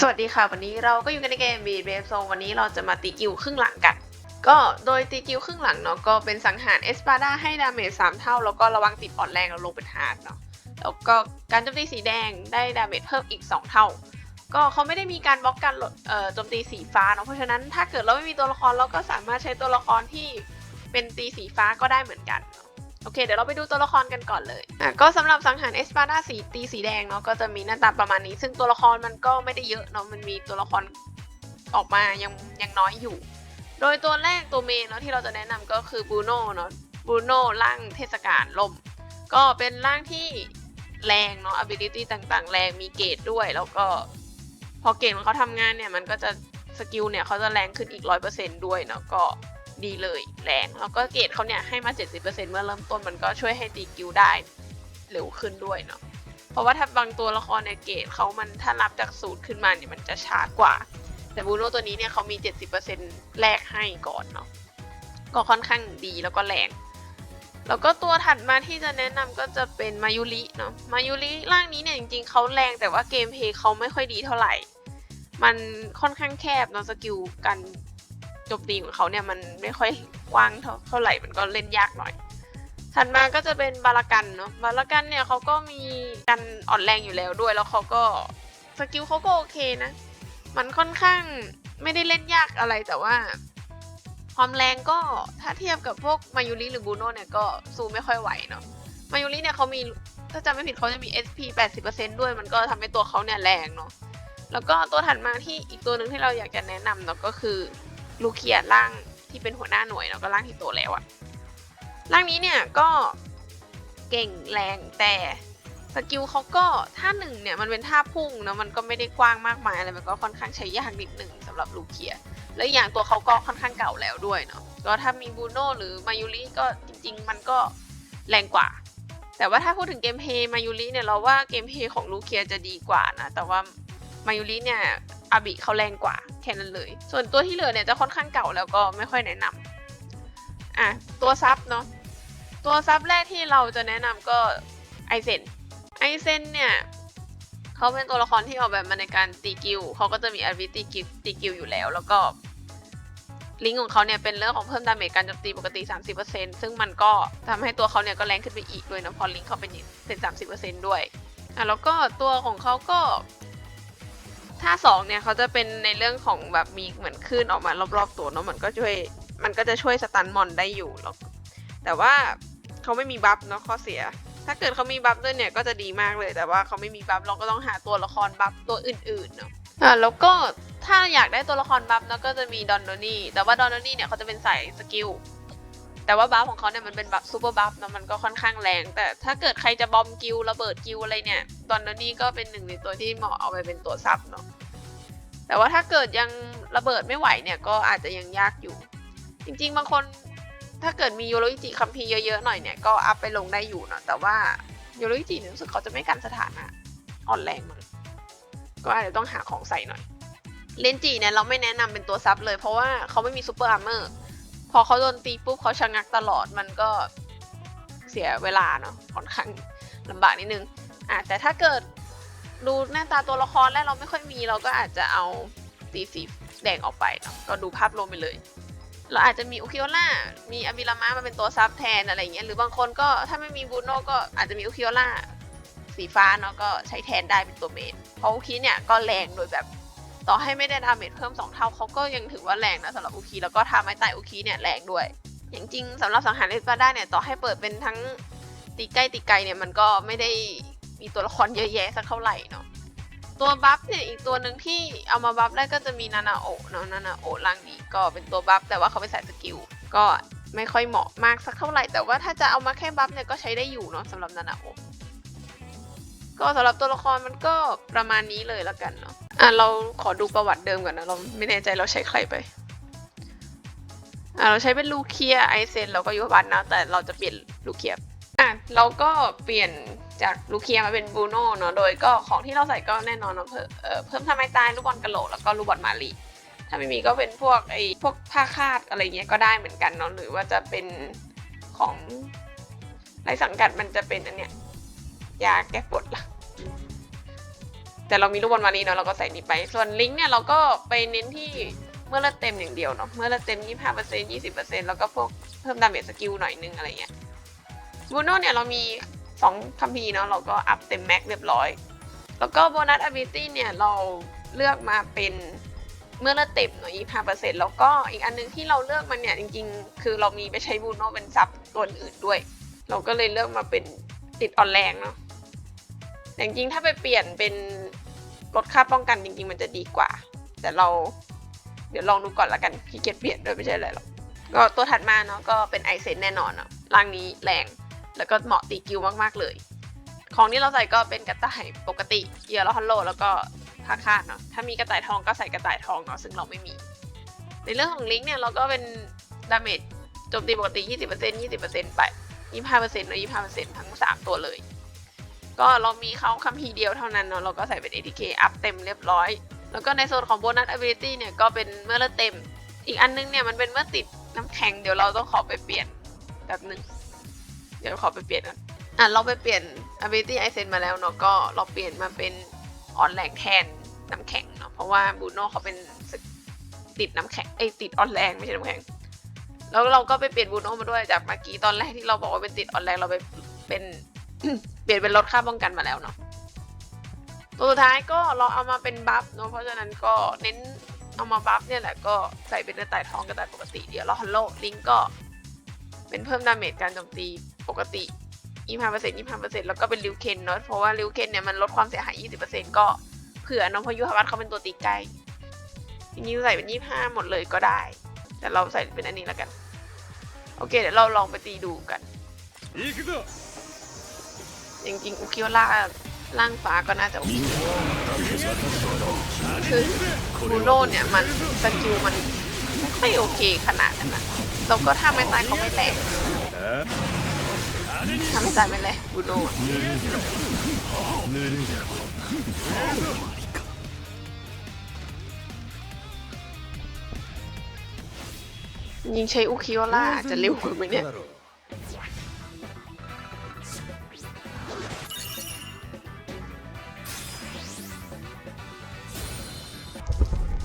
สวัสดีค่ะ วันนี้เราก็อยู่กันในเกมบีเบฟโซวันนี้เราจะมาตีกิวครึ่งหลังกัน ก็โดยตีกิวครึ่งหลังเนาะก็เป็นสังหารเอสปาดาให้ดาเมจสามเท่า แล้วก็ระวังติดอ่อนแรงแล้วลงเป็นฮาร์ดเนาะแล้วก็การโจมตีสีแดงได้ดาเมจเพิ่มอีก 2 เท่า ก็เขาไม่ได้มีการบล็อกการโจมตีสีฟ้าเนาะเพราะฉะนั้นถ้าเกิดเราไม่มีตัวละครเราก็สามารถใช้ตัวละครที่เป็นตีสีฟ้าก็ได้เหมือนกันเโอเค เดี๋ยวเราไปดูตัวละครกันก่อนเลยอะก็สำหรับสังหารเอสปาดาสีตีสีแดงเนาะก็จะมีหน้าตาประมาณนี้ ซึ่งตัวละครมันก็ไม่ได้เยอะเนาะมันมีตัวละครออกมายังยังน้อยอยู่ โดยตัวแรกตัวเมนเนาะที่เราจะแนะนำก็คือบูโน่เนาะบูโน่ร่างเทศกาลลม ก็เป็นร่างที่แรงเนาะ ability ต่างๆ แรงมีเกรดด้วย แล้วก็พอเกรดของเขาทำงานเนี่ย มันก็จะสกิลเนี่ยเขาจะแรงขึ้นอีก 100%ด้วยเนาะก็ ดีเลยแรงแล้วก็เกรดเขาเนี่ยให้มา 70%เมื่อเริ่มต้นมันก็ช่วยให้ตีกิลได้เร็วขึ้นด้วยเนาะเพราะว่าถ้าบางตัวละครในเกรดเขามันถ้ารับจากสูตรขึ้นมาเนี่ยมันจะช้ากว่า แต่บูโน่ตัวนี้เนี่ยเขามี 70%แรกให้ก่อนเนาะก็ค่อนข้างดีแล้วก็แรงแล้วก็ตัวถัดมาที่จะแนะนำก็จะเป็นมายุริเนาะมายุริร่างนี้เนี่ยจริงๆเขาแรงแต่ว่าเกมเพย์เขาไม่ค่อยดีเท่าไหร่ มันค่อนข้างแคบเนาะสกิลการ โจมตีของเขาเนี่ยมันไม่ค่อยกว้างเท่าไหร่มันก็เล่นยากหน่อย ถัดมาก็จะเป็นบารากันเนาะบารากันเนี่ยเขาก็มีกันอ่อนแรงอยู่แล้วด้วย แล้วเขาก็สกิลเขาก็โอเคนะ มันค่อนข้างไม่ได้เล่นยากอะไรแต่ว่า ความแรงก็ถ้าเทียบกับพวกมายุริหรือบูโน่เนี่ยก็สู้ไม่ค่อยไหวเนาะมายุริเนี่ยเขามีถ้าจำไม่ผิดเขาจะมี SP 80%ด้วยมันก็ทำให้ตัวเขาเนี่ยแรงเนาะแล้วก็ตัวถัดมาที่อีกตัวหนึ่งที่เราอยากจะแนะนำเนาะก็คือ ลูเคียร่างที่เป็นหัวหน้าหน่วยเนาะก็ร่างที่โตแล้วอะร่างนี้เนี่ยก็เก่งแรงแต่สกิลเขาก็ท่าหนึ่งเนี่ยมันเป็นท่าพุ่งเนาะมันก็ไม่ได้กว้างมากมายอะไรมันก็ค่อนข้างใช้ยากนิดหนึ่งสำหรับลูเคีย แล้วอย่างตัวเขาก็ค่อนข้างเก่าแล้วด้วยเนาะก็ถ้ามีบูโน่หรือมายุริก็จริง ๆ มันก็แรงกว่า แต่ว่าถ้าพูดถึงเกมเพย์มายุริเนี่ยเราว่าเกมเพย์ของลูเคียจะดีกว่านะแต่ว่ามายุริเนี่ย อาบิเขาแรงกว่าแค่นั้นเลย ส่วนตัวที่เหลือเนี่ยจะค่อนข้างเก่าแล้วก็ไม่ค่อยแนะนำอะตัวซับเนาะตัวซับแรกที่เราจะแนะนำก็ไอเซนไอเซนเนี่ยเขาเป็นตัวละครที่ออกแบบมาในการตีกิลเขาก็จะมี ability ตีกิลอยู่แล้ว แล้วก็ลิงก์ของเขาเนี่ยเป็นเรื่องของเพิ่มดาเมจการโจมตีปกติ 30%ซึ่งมันก็ทำให้ตัวเขาเนี่ยก็แรงขึ้นไปอีกด้วยนะพอลิงก์เขาเป็นเป็น 30%ด้วยอะแล้วก็ตัวของเขาก็ ท่าสองเนี่ยเขาจะเป็นในเรื่องของแบบมีเหมือนคลื่นออกมารอบๆตัวเนาะมันก็ช่วยมันก็จะช่วยสตันมอนได้อยู่แล้วแต่ว่าเขาไม่มีบัฟเนาะข้อเสีย ถ้าเกิดเขามีบัฟด้วยเนี่ยก็จะดีมากเลย แต่ว่าเขาไม่มีบัฟเราก็ต้องหาตัวละครบัฟตัวอื่นๆเนาะอ่าแล้วก็ถ้าอยากได้ตัวละครบัฟเนาะก็จะมีดอนโดนี่แต่ว่าดอนโดนี่เนี่ยเขาจะเป็นสายสกิลแต่ว่าบัฟของเขาเนี่ยมันเป็นบัฟซูเปอร์บัฟเนาะมันก็ค่อนข้างแรง แต่ถ้าเกิดใครจะบอมกิลระเบิดกิลอะไรเนี่ยดอนโดนี่ก็เป็นหนึ่งในตัวที่เหมาะเอาไปเป็นตัวซับเนาะ แต่ว่าถ้าเกิดยังระเบิดไม่ไหวเนี่ยก็อาจจะยังยากอยู่ จริงๆ บางคนถ้าเกิดมีโยโรอิจิคัมพีเยอะๆหน่อยเนี่ยก็อัพไปลงได้อยู่เนาะแต่ว่าโยโรอิจิเนี่ยรู้สึกเขาจะไม่กันสถานะอ่อนแรงมั้งก็อาจจะต้องหาของใส่หน่อยเลนจิเนี่ยเราไม่แนะนำเป็นตัวซับเลย เพราะว่าเขาไม่มีซูเปอร์อาร์เมอร์พอเขาโดนตีปุ๊บเขาชะงักตลอดมันก็เสียเวลาเนาะค่อนข้างลำบากนิดนึงอะแต่ถ้าเกิด ดูหน้าตาตัวละครแล้วเราไม่ค่อยมีเราก็อาจจะเอาตีสีแดงออกไปเนาะก็ดูภาพรวมไปเลย เราอาจจะมีอุคิโอล่ามีอาบิรามะมาเป็นตัวซับแทนอะไรเงี้ยหรือบางคนก็ถ้าไม่มีบูโน่ก็อาจจะมีอุคิโอล่าสีฟ้าเนาะก็ใช้แทนได้เป็นตัวเมนเพราะอุคิเนี่ยก็แรงโดยแบบต่อให้ไม่ได้ดาเมจเพิ่ม 2 เท่าเขาก็ยังถือว่าแรงนะสำหรับอุคิแล้วก็ทาไม้ตายอุคิเนี่ยแรงด้วย อย่างจริงสำหรับสังหารเอสปาด้าเนี่ยต่อให้เปิดเป็นทั้งตีใกล้ตีไกลเนี่ยมันก็ไม่ได้ มีตัวละครเยอะแยะสักเท่าไหร่เนาะตัวบัฟเนี่ยอีกตัวหนึ่งที่เอามาบัฟได้ก็จะมีนานาโอเนาะนานาโอะร่างนี้ก็เป็นตัวบัฟแต่ว่าเขาไปใส่สกิลก็ไม่ค่อยเหมาะมากสักเท่าไหร่ แต่ว่าถ้าจะเอามาแค่บัฟเนี่ยก็ใช้ได้อยู่เนาะสำหรับนานาโอะก็สำหรับตัวละครมันก็ประมาณนี้เลยแล้วกันเนาะอะเราขอดูประวัติเดิมก่อนนะเราไม่แน่ใจเราใช้ใครไปอะเราใช้เป็นลูเคียไอเซนเราก็ยุบันนะแต่เราจะเปลี่ยนลูเคียอะเราก็เปลี่ยน จากลูเคียมาเป็นบูโน่เนาะ โดยก็ของที่เราใส่ก็แน่นอนเนาะเพิ่มเพิ่มทำไมตายลูกบอลกระโหลกแล้วก็ลูกบอลมาลีถ้าไม่มีก็เป็นพวกไอ้พวกผ้าคาดอะไรเงี้ยก็ได้เหมือนกันเนาะ หรือว่าจะเป็นของไรสังกัดมันจะเป็นอันเนี้ยยาแก้ปวดลังแต่เรามีลูกบอลมานี้เนาะเราก็ใส่นี้ไป ส่วนลิงก์เนี่ยเราก็ไปเน้นที่เมื่อเลือดเต็มอย่างเดียวเนาะ เมื่อเลือดเต็ม 25% 20%แล้วก็พวกเพิ่มดาเมจสกิลหน่อยนึงอะไรเงี้ยบูโน่เนี่ยเรามี 2คัมภีร์เนาะเราก็อัพเต็มแม็กเรียบร้อย แล้วก็โบนัส ability เนี่ยเราเลือกมาเป็นเมื่อเลือดเต็มเนาะ25%แล้วก็อีกอันนึงที่เราเลือกมันเนี่ยจริงๆ คือเรามีไปใช้บูโน่เป็นซับตัวอื่นด้วย เราก็เลยเลือกมาเป็นติดออนแรงเนาะแต่จริงๆถ้าไปเปลี่ยนเป็นลดค่าป้องกันจริงๆ มันจะดีกว่า แต่เราเดี๋ยวลองดูก่อนละกันขี้เกียจเปลี่ยนด้วยไม่ใช่อะไรหรอกก็ตัวถัดมาเนาะก็เป็นไอเซนแน่นอนเนาะร่างนี้แรง แล้วก็เหมาะตีกิวมากๆเลย ของที่เราใส่ก็เป็นกระต่ายปกติเกียร์แล้วฮัลโลแล้วก็ผ้าคาดเนาะถ้ามีกระต่ายทองก็ใส่กระต่ายทองเนาะซึ่งเราไม่มี ในเรื่องของลิงก์เนี่ยเราก็เป็นดาเมจโจมตีปกติ 20% 20%ไป 25%เนาะ25%ทั้ง 3 ตัวเลย ก็เรามีเขาคัมภีเดียวเท่านั้นเนาะเราก็ใส่เป็น ATK อัพเต็มเรียบร้อย แล้วก็ในโซนของโบนัส ability เนี่ยก็เป็นเมื่อเลือดเต็ม อีกอันนึงเนี่ยมันเป็นเมื่อติดน้ำแข็งเดี๋ยวเราต้องขอไปเปลี่ยนแบบนึง เดี๋ยวขอไปเปลี่ยนกันอะเราไปเปลี่ยน ability i s e n มาแล้วเนาะก็เราเปลี่ยนมาเป็นออนแรงแทนน้ำแข็งเนาะเพราะว่าบูโน่เขาเป็นติดน้ำแข็งไอติดออนแรงไม่ใช่น้ำแข็ง แล้วเราก็ไปเปลี่ยนบูโน่มาด้วยจากเมื่อกี้ตอนแรกที่เราบอกว่าเป็นติดออนแรงเราไปเป็นเปลี่ยนเป็นลดค่าป้องกันมาแล้วเนาะตัวสุดท้ายก็เราเอามาเป็นบัฟเนาะเพราะฉะนั้นก็เน้นเอามาบัฟเนี่ยแหละก็ใส่เป็นกระต่ายทองกระต่ายปกติเดี๋ยวเราฮัลโหลลิงก์ก็ เป็นเพิ่มดาเมจการโจมตีปกติ 25% 25%แล้วก็เป็นริวเคนเนาะเพราะว่าริวเคนเนี่ยมันลดความเสียหาย 20%ก็เผื่อน้องพยุหวัตเขาเป็นตัวตีไกลทีนี้ใส่เป็น 25 หมดเลยก็ได้ แต่เราใส่เป็นอันนี้แล้วกัน โอเค เดี๋ยวเราลองไปตีดูกันจริงๆอุคิโอล่าล่างฟ้าก็น่าจะโอเคคือบูโน่เนี่ยมันสกิลมัน ค่อยโอเคขนาดนั้นนะแล้วก็ถ้าไม่ตายเขาไม่แตกทำไม่ตายไปเลยบูโดยิงใช้อุคิวล่าจะเร็วกว่าไหมเนี่ย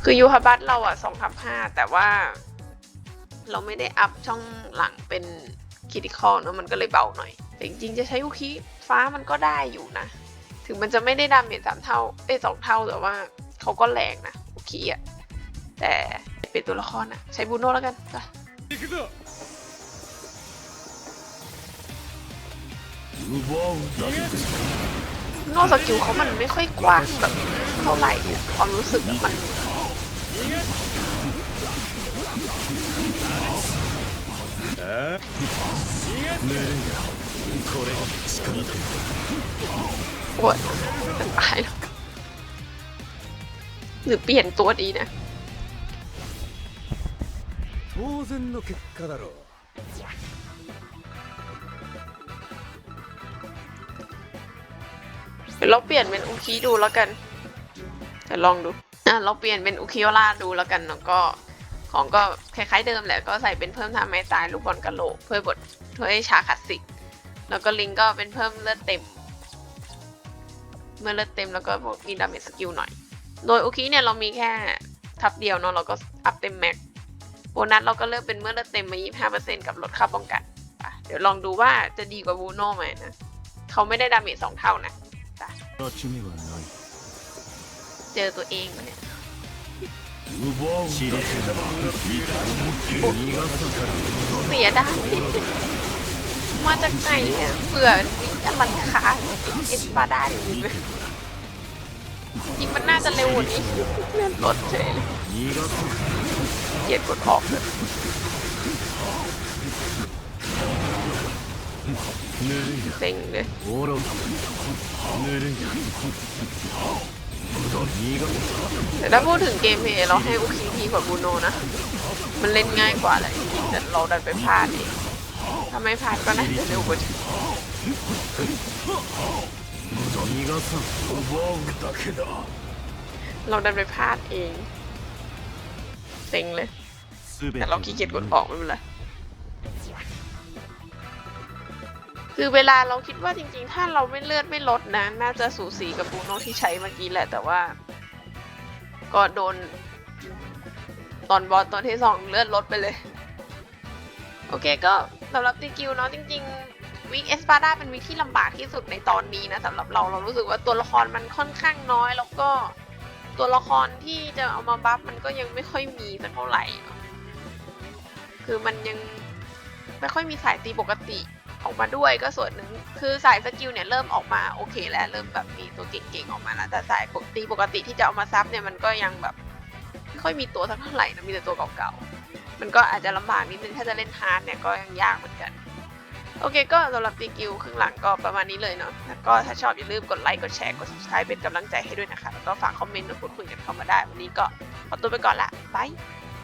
คือยูฮาบัตเราอะสองทับห้าแต่ว่า เราไม่ได้อัพช่องหลังเป็นคิติคอลเนาะมันก็เลยเบาหน่อย แต่จริงๆจะใช้อุคีฟ้ามันก็ได้อยู่นะ ถึงมันจะไม่ได้ดาเมจสามเท่าเอ้สองเท่าแต่ว่าเขาก็แรงนะอุคีอะแต่เป็นตัวละครนะใช้บูโน่แล้วกันไปนอกสกิลเขามันไม่ค่อยกว้างแบบเท่าไหร่ความรู้สึกมัน あぬるいこれが力だ ปวดจะตายแล้วหรือเปลี่ยนตัวดีนะ 当然の結果だろう เดี๋ยวเราเปลี่ยนเป็นอุคิดูแล้วกันเดี๋ยวลองดู อะเราเปลี่ยนเป็นอุคิโอร่าดูแล้วกันแล้วก็ของก็คล้ายๆเดิมแหละก็ใส่เป็นเพิ่มทำไม้ตายลูกบอลกะโหลกเพื่อบทถ้วยชาคลาสสิก แล้วก็ลิงก็เป็นเพิ่มเลือดเต็ม เมื่อเลือดเต็มแล้วก็มีดาเมจสกิลหน่อย โดยอุคิเนี่ยเรามีแค่ทับเดียวเนาะเราก็อัพเต็มแม็กโบนัสเราก็เลือกเป็นเมื่อเลือดเต็มมา 25%กับลดค่าป้องกันเดี๋ยวลองดูว่าจะดีกว่าบูโน่ไหมนะ เขาไม่ได้ดาเมจสองเท่านะะ เจอตัวเองเนี่ย เสียดายมาจากไหนเนี่ยเผื่อวิจะมันค้าเอ็นปาได้อยจริงมันน่าจะเร็วกว่นี่เลื่อนรถเฉยเกียดกดออกเลยเซ็งเลย แต่ถ้าพูดถึงเกมเพย์เราให้อุคีพีกว่าบูโนนะ มันเล่นง่ายกว่าแหละแต่เราดันไปพลาดเองถ้าไม่พลาดก็น่าจะเร็วกว่าเราดันไปพลาดเองเซ็งเลยแต่เราขี้เกียจกดออกไม่เป็นไร คือเวลาเราคิดว่าจริงๆ ถ้าเราไม่เลือดไม่ลดนะ น่าจะสูสีกับบูโนที่ใช้เมื่อกี้แหละ แต่ว่า ก็โดน ตอนบอสตอนที่สองเลือดลดไปเลย โอเคก็สำหรับตีกิวเนาะจริง ๆวิกเอสปาดาเป็นวิกที่ลำบากที่สุดในตอนนี้นะสำหรับเราเรารู้สึกว่าตัวละครมันค่อนข้างน้อย แล้วก็ตัวละครที่จะเอามาบัฟมันก็ยังไม่ค่อยมีสักเท่าไหร่ คือมันยังไม่ค่อยมีสายตีปกติ ออกมาด้วยก็ส่วนหนึ่งคือสายสกิลเนี่ยเริ่มออกมาโอเคแล้วเริ่มแบบมีตัวเก่งๆออกมาแล้วแต่สายปกตีปกติที่จะเอามาซับเนี่ยมันก็ยังแบบไม่ค่อยมีตัวสักเท่าไหร่นะมีแต่ตัวเก่าๆมันก็อาจจะลำบากนิดนึงถ้าจะเล่นฮาร์ดเนี่ยก็ยังยากเหมือนกันโอเคก็สำหรับตีกิวครึ่งหลังก็ประมาณนี้เลยเนาะแล้วก็ถ้าชอบอย่าลืมกดไลค์กดแชร์กด subscribe เป็นกำลังใจให้ด้วยนะคะ แล้วก็ฝากคอมเมนต์มาพูดคุยกันเข้ามาได้ วันนี้ก็ขอตัวไปก่อนละบาย